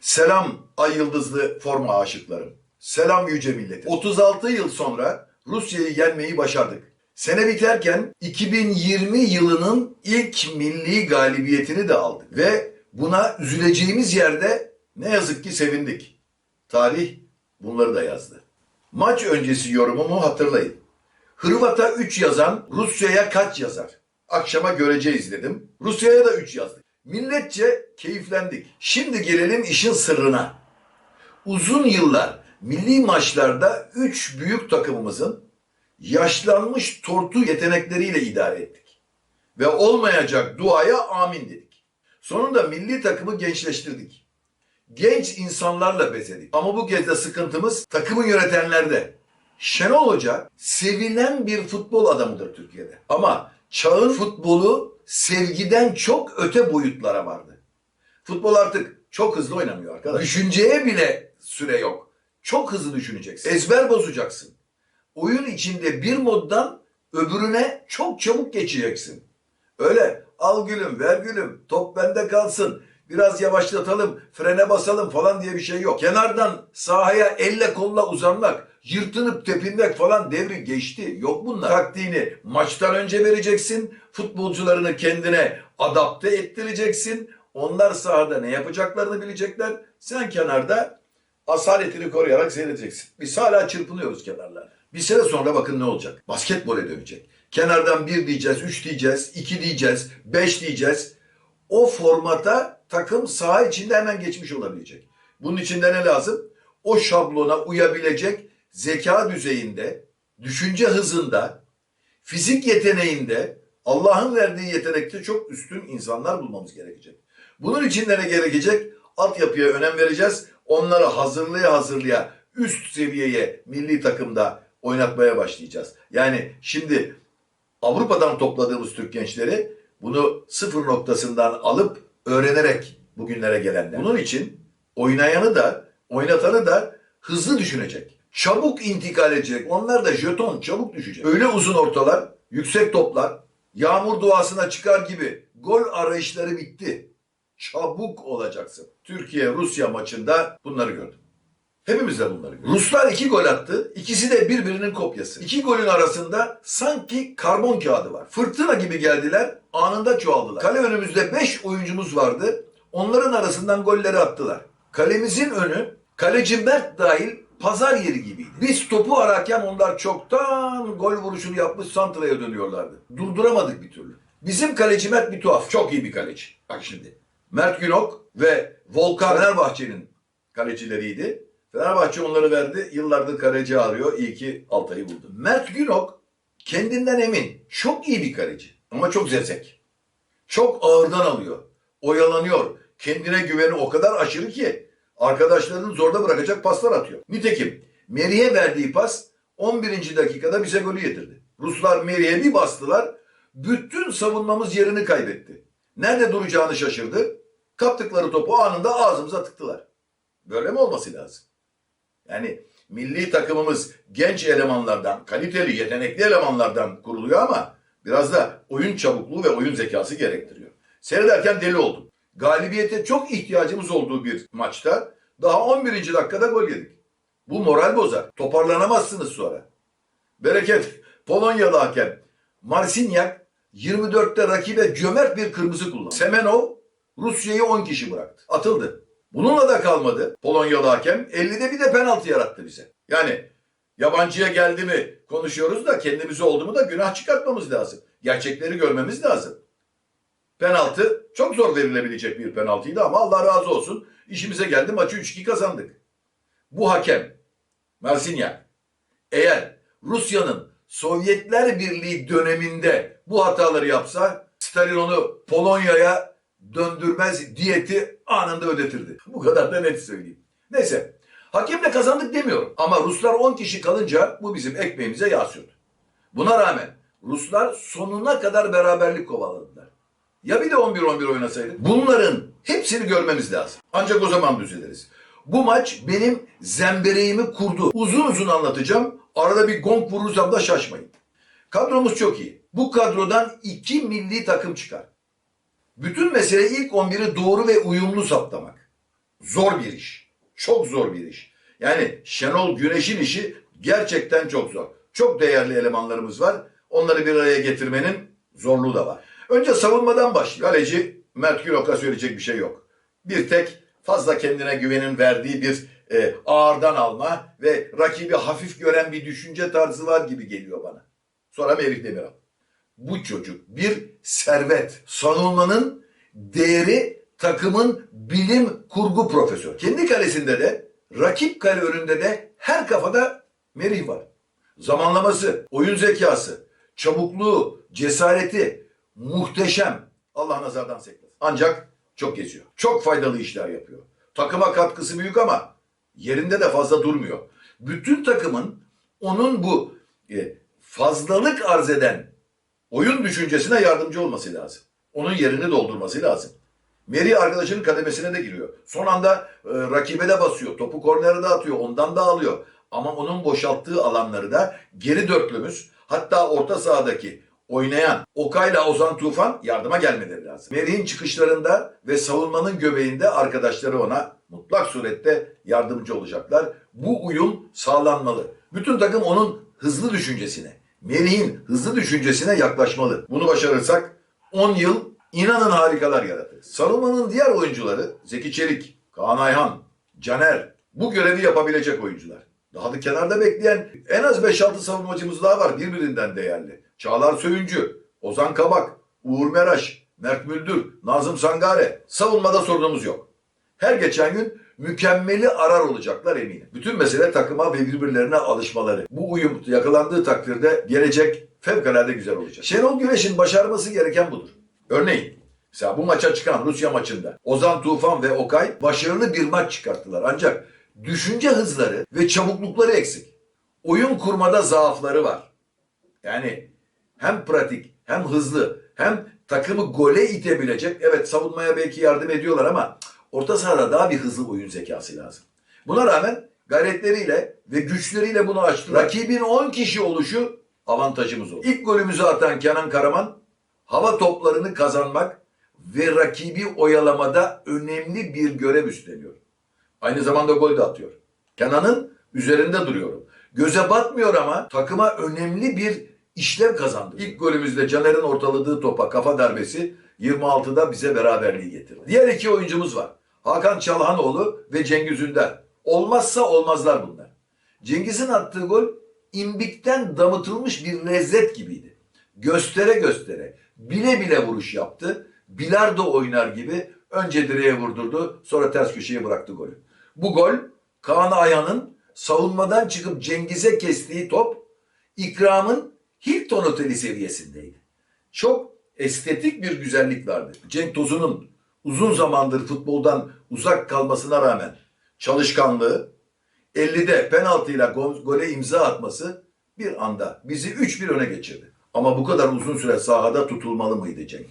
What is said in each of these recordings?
Selam ay yıldızlı forma aşıklarım. Selam yüce milleti. 36 yıl sonra Rusya'yı yenmeyi başardık. Sene biterken 2020 yılının ilk milli galibiyetini de aldık. Ve buna üzüleceğimiz yerde ne yazık ki sevindik. Tarih bunları da yazdı. Maç öncesi yorumumu hatırlayın. Hırvat'a 3 yazan Rusya'ya kaç yazar? Akşama göreceğiz dedim. Rusya'ya da 3 yazdık. Milletçe keyiflendik. Şimdi gelelim işin sırrına. Uzun yıllar milli maçlarda 3 büyük takımımızın yaşlanmış tortu yetenekleriyle idare ettik. Ve olmayacak duaya amin dedik. Sonunda milli takımı gençleştirdik. Genç insanlarla bezedik. Ama bu kez de sıkıntımız takımı yönetenlerde. Şenol Hoca sevilen bir futbol adamıdır Türkiye'de. Ama çağın futbolu sevgiden çok öte boyutlara vardı. Futbol artık çok hızlı oynanıyor arkadaşlar. Düşünceye bile süre yok. Çok hızlı düşüneceksin. Ezber bozacaksın. Oyun içinde bir moddan öbürüne çok çabuk geçeceksin. Öyle al gülüm ver gülüm top bende kalsın biraz yavaşlatalım frene basalım falan diye bir şey yok. Kenardan sahaya elle kolla uzanmak yırtınıp tepinmek falan devri geçti. Yok bunlar. Taktiğini maçtan önce vereceksin. Futbolcularını kendine adapte ettireceksin. Onlar sahada ne yapacaklarını bilecekler. Sen kenarda asaletini koruyarak seyredeceksin. Biz hala çırpınıyoruz kenarlarda. Bir sene sonra bakın ne olacak. Basketbole dönecek. Kenardan bir diyeceğiz, üç diyeceğiz, iki diyeceğiz, beş diyeceğiz. O formata takım saha içinde hemen geçmiş olabilecek. Bunun içinde ne lazım? O şablona uyabilecek zeka düzeyinde, düşünce hızında, fizik yeteneğinde, Allah'ın verdiği yetenekte çok üstün insanlar bulmamız gerekecek. Bunun için de ne gerekecek? Altyapıya önem vereceğiz. Onları hazırlaya hazırlaya üst seviyeye milli takımda oynatmaya başlayacağız. Yani şimdi Avrupa'dan topladığımız Türk gençleri bunu sıfır noktasından alıp öğrenerek bugünlere gelenler. Bunun için oynayanı da oynatanı da hızlı düşünecek. Çabuk intikal edecek. Onlar da jeton çabuk düşecek. Öyle uzun ortalar, yüksek toplar, yağmur duasına çıkar gibi gol arayışları bitti. Çabuk olacaksın. Türkiye-Rusya maçında bunları gördüm. Hepimiz de bunları gördük. Ruslar iki gol attı. İkisi de birbirinin kopyası. İki golün arasında sanki karbon kağıdı var. Fırtına gibi geldiler, anında çoğaldılar. Kale önümüzde beş oyuncumuz vardı. Onların arasından golleri attılar. Kalemizin önü, kaleci Mert dahil pazar yeri gibiydi. Biz topu ararken onlar çoktan gol vuruşunu yapmış santraya dönüyorlardı. Durduramadık bir türlü. Bizim kaleci Mert bir tuhaf. Çok iyi bir kaleci. Bak şimdi. Mert Günok ve Volkan Fenerbahçe'nin kalecileriydi. Fenerbahçe onları verdi. Yıllardır kaleci arıyor. İyi ki Altay'ı buldu. Mert Günok kendinden emin. Çok iyi bir kaleci. Ama çok zevzek. Çok ağırdan alıyor. Oyalanıyor. Kendine güveni o kadar aşırı ki arkadaşlarını zorda bırakacak paslar atıyor. Nitekim Meri'ye verdiği pas 11. dakikada bize golü getirdi. Ruslar Meri'ye bir bastılar. Bütün savunmamız yerini kaybetti. Nerede duracağını şaşırdı. Kaptıkları topu anında ağzımıza tıktılar. Böyle mi olması lazım? Yani milli takımımız genç elemanlardan, kaliteli, yetenekli elemanlardan kuruluyor ama biraz da oyun çabukluğu ve oyun zekası gerektiriyor. Seyrederken deli oldum. Galibiyete çok ihtiyacımız olduğu bir maçta daha 11. dakikada gol yedik. Bu moral bozar. Toparlanamazsınız sonra. Bereket Polonyalı hakem Marcinyak 24'te rakibe cömert bir kırmızı kullandı. Semenov Rusya'yı 10 kişi bıraktı. Atıldı. Bununla da kalmadı. Polonyalı hakem 50'de bir de penaltı yarattı bize. Yani yabancıya geldi mi konuşuyoruz da kendimize oldu mu da günah çıkartmamız lazım. Gerçekleri görmemiz lazım. Penaltı çok zor verilebilecek bir penaltıydı ama Allah razı olsun işimize geldi maçı 3-2 kazandık. Bu hakem Marsinyak eğer Rusya'nın Sovyetler Birliği döneminde bu hataları yapsa Stalin onu Polonya'ya döndürmez diyeti anında ödetirdi. Bu kadar da net söyleyeyim. Neyse hakemle kazandık demiyorum ama Ruslar 10 kişi kalınca bu bizim ekmeğimize yağ. Buna rağmen Ruslar sonuna kadar beraberlik kovaladılar. Ya bir de 11-11 oynasaydık? Bunların hepsini görmemiz lazım. Ancak o zaman düzeliriz. Bu maç benim zembereğimi kurdu. Uzun uzun anlatacağım. Arada bir gong vurursam da şaşmayın. Kadromuz çok iyi. Bu kadrodan iki milli takım çıkar. Bütün mesele ilk 11'i doğru ve uyumlu saptamak. zor bir iş. Çok zor bir iş. Yani Şenol Güneş'in işi gerçekten çok zor. Çok değerli elemanlarımız var. Onları bir araya getirmenin zorluğu da var. Önce savunmadan baş. Kaleci Mert Günok'a söyleyecek bir şey yok. Bir tek fazla kendine güvenin verdiği bir e, ağırdan alma ve rakibi hafif gören bir düşünce tarzı var gibi geliyor bana. Sonra Merih Demiral. Bu çocuk bir servet. Sanılmanın değeri takımın bilim kurgu profesörü. Kendi kalesinde de rakip kale önünde de her kafada Merih var. Zamanlaması, oyun zekası, çabukluğu, cesareti muhteşem. Allah nazardan seklesin. Ancak çok geziyor. Çok faydalı işler yapıyor. Takıma katkısı büyük ama yerinde de fazla durmuyor. Bütün takımın onun bu e, fazlalık arz eden oyun düşüncesine yardımcı olması lazım. Onun yerini doldurması lazım. Meri arkadaşının kademesine de giriyor. Son anda e, rakibe de basıyor. Topu kornere de atıyor. Ondan da alıyor. Ama onun boşalttığı alanları da geri dörtlümüz hatta orta sahadaki oynayan Okay'la Ozan Tufan yardıma gelmeleri lazım. Merih'in çıkışlarında ve savunmanın göbeğinde arkadaşları ona mutlak surette yardımcı olacaklar. Bu uyum sağlanmalı. Bütün takım onun hızlı düşüncesine, Merih'in hızlı düşüncesine yaklaşmalı. Bunu başarırsak 10 yıl inanın harikalar yaratırız. Savunmanın diğer oyuncuları Zeki Çelik, Kaan Ayhan, Caner bu görevi yapabilecek oyuncular. Daha da kenarda bekleyen en az 5-6 savunmacımız daha var birbirinden değerli. Çağlar Söyüncü, Ozan Kabak, Uğur Meraş, Mert Müldür, Nazım Sangare. Savunmada sorunumuz yok. Her geçen gün mükemmeli arar olacaklar eminim. Bütün mesele takıma ve birbirlerine alışmaları. Bu uyum yakalandığı takdirde gelecek fevkalade güzel olacak. Şenol Güneş'in başarması gereken budur. Örneğin mesela bu maça çıkan Rusya maçında Ozan Tufan ve Okay başarılı bir maç çıkarttılar. Ancak düşünce hızları ve çabuklukları eksik. Oyun kurmada zaafları var. Yani hem pratik hem hızlı hem takımı gole itebilecek. Evet savunmaya belki yardım ediyorlar ama orta sahada daha bir hızlı oyun zekası lazım. Buna rağmen gayretleriyle ve güçleriyle bunu açtılar. Rakibin 10 kişi oluşu avantajımız oldu. İlk golümüzü atan Kenan Karaman hava toplarını kazanmak ve rakibi oyalamada önemli bir görev üstleniyor. Aynı zamanda gol de atıyor. Kenan'ın üzerinde duruyorum. Göze batmıyor ama takıma önemli bir işlev kazandı. İlk golümüzde Caner'in ortaladığı topa kafa darbesi 26'da bize beraberliği getirdi. Diğer iki oyuncumuz var. Hakan Çalhanoğlu ve Cengiz Ünder. Olmazsa olmazlar bunlar. Cengiz'in attığı gol imbikten damıtılmış bir lezzet gibiydi. Göstere göstere, bile bile vuruş yaptı. Bilardo oynar gibi önce direğe vurdurdu, sonra ters köşeye bıraktı golü. Bu gol Kaan Ayhan'ın savunmadan çıkıp Cengiz'e kestiği top İkram'ın Hilton Oteli seviyesindeydi. Çok estetik bir güzellik vardı. Cenk Tosun'un uzun zamandır futboldan uzak kalmasına rağmen çalışkanlığı, 50'de penaltıyla gol- gole imza atması bir anda bizi 3-1 öne geçirdi. Ama bu kadar uzun süre sahada tutulmalı mıydı Cenk?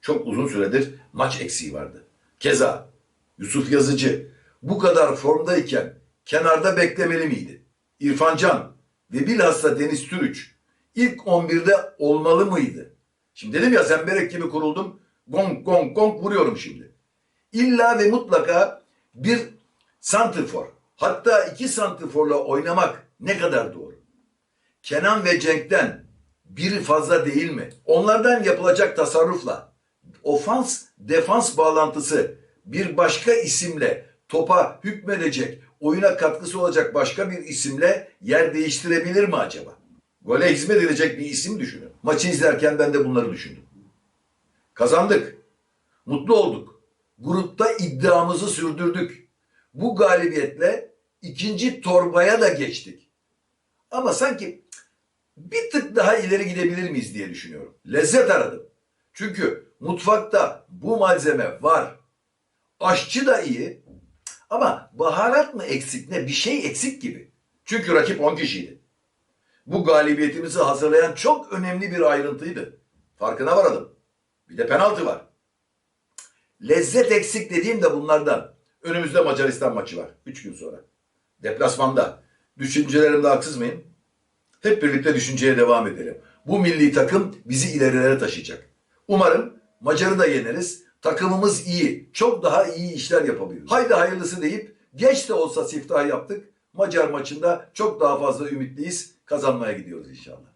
Çok uzun süredir maç eksiği vardı. Keza Yusuf Yazıcı bu kadar formdayken kenarda beklemeli miydi? İrfan Can ve bilhassa Deniz Türüç ilk 11'de olmalı mıydı? Şimdi dedim ya Zemberek gibi kuruldum. Gong gong gong vuruyorum şimdi. İlla ve mutlaka bir santrfor hatta iki santrforla oynamak ne kadar doğru? Kenan ve Cenk'ten biri fazla değil mi? Onlardan yapılacak tasarrufla ofans defans bağlantısı bir başka isimle topa hükmedecek, oyuna katkısı olacak başka bir isimle yer değiştirebilir mi acaba? Gole hizmet edecek bir isim düşünün. Maçı izlerken ben de bunları düşündüm. Kazandık. Mutlu olduk. Grupta iddiamızı sürdürdük. Bu galibiyetle ikinci torbaya da geçtik. Ama sanki bir tık daha ileri gidebilir miyiz diye düşünüyorum. Lezzet aradım. Çünkü mutfakta bu malzeme var. Aşçı da iyi ama baharat mı eksik ne bir şey eksik gibi. Çünkü rakip 10 kişiydi. Bu galibiyetimizi hazırlayan çok önemli bir ayrıntıydı. Farkına varalım. Bir de penaltı var. Lezzet eksik dediğim de bunlardan. Önümüzde Macaristan maçı var. 3 gün sonra. Deplasmanda. Düşüncelerimde haksız mıyım? Hep birlikte düşünceye devam edelim. Bu milli takım bizi ilerilere taşıyacak. Umarım Macar'ı da yeneriz. Takımımız iyi. Çok daha iyi işler yapabiliyoruz. Haydi hayırlısı deyip geç de olsa siftah yaptık. Macar maçında çok daha fazla ümitliyiz. Kazanmaya gidiyoruz inşallah.